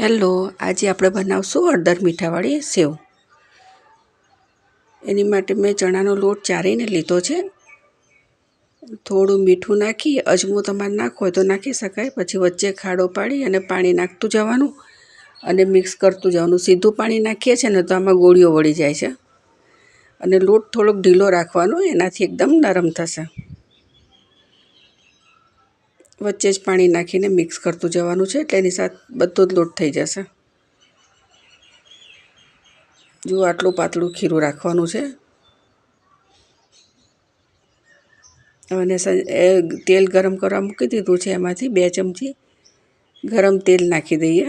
Hello, આજે આપણે બનાવશું અડદર મીઠાવાળી સેવ. એની માટે મેં ચણાનો લોટ ચારીને લીધો છે. થોડું મીઠું નાખી, અજમો તમારે નાખવો હોય તો નાખી શકાય. પછી વચ્ચે ખાડો પાડી અને પાણી નાખતું જવાનું અને મિક્સ કરતું જવાનું. સીધું પાણી નાખીએ છીએ ને તો આમાં ગોળીઓ વળી જાય છે. અને લોટ થોડોક ઢીલો રાખવાનો, એનાથી એકદમ નરમ થશે. વચ્ચે જ પાણી નાખીને મિક્સ કરતું જવાનું છે એટલે એની સાથે બધો જ લોટ થઈ જશે. જુઓ આટલું પાતળું ખીરું રાખવાનું છે. અને તેલ ગરમ કરવા મૂકી દીધું છે એમાંથી બે ચમચી ગરમ તેલ નાખી દઈએ.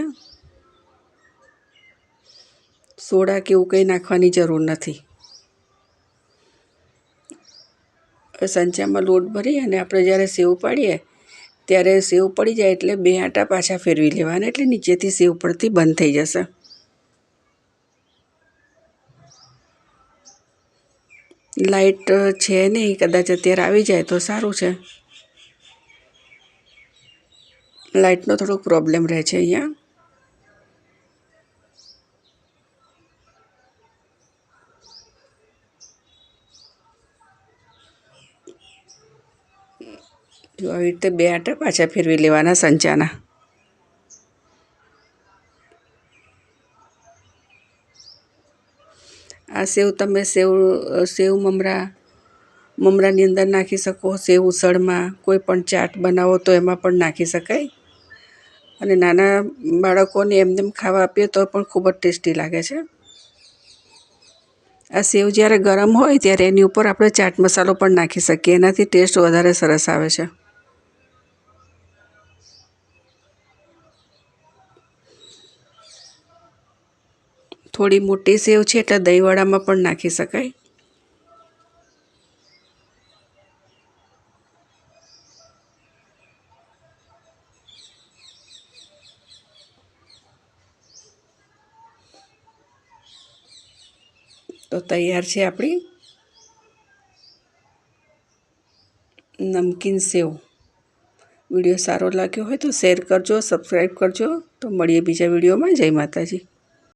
સોડા કે એવું કંઈ નાખવાની જરૂર નથી. સંચામાં લોટ ભરી અને આપણે જ્યારે સેવ પાડીએ ત્યારે સેવ પડી જાય એટલે બે આંટા પાછા ફેરવી લેવાના એટલે નીચેથી સેવ પડતી બંધ થઈ જશે. લાઇટ છે નહીં, કદાચ અત્યારે આવી જાય તો સારું છે. લાઇટનો થોડોક પ્રોબ્લેમ રહે છે અહીંયા. જો આવી રીતે બે આટા પાછા ફેરવી લેવાના સંચાના. આ સેવ તમે સેવ સેવ મમરા, મમરાની અંદર નાખી શકો, સેવ ઉસળમાં કોઈ પણ ચાટ બનાવો તો એમાં પણ નાખી શકાય. અને નાના બાળકોને એમને ખાવા આપીએ તો પણ ખૂબ જ ટેસ્ટી લાગે છે. આ સેવ જ્યારે ગરમ હોય ત્યારે એની ઉપર આપણે ચાટ મસાલો પણ નાખી શકીએ. એનાથી ટેસ્ટ વધારે સરસ આવે છે. થોડી મોટી સેવ છે એટલે દહીંવડામાં પણ નાખી શકાય. તો તૈયાર છે આપણી નમકીન સેવ. વીડિયો સારો લાગ્યો હોય તો શેર કરજો સબસ્ક્રાઈબ કરજો. તો મળીએ બીજા વિડીયોમાં. જય માતાજી.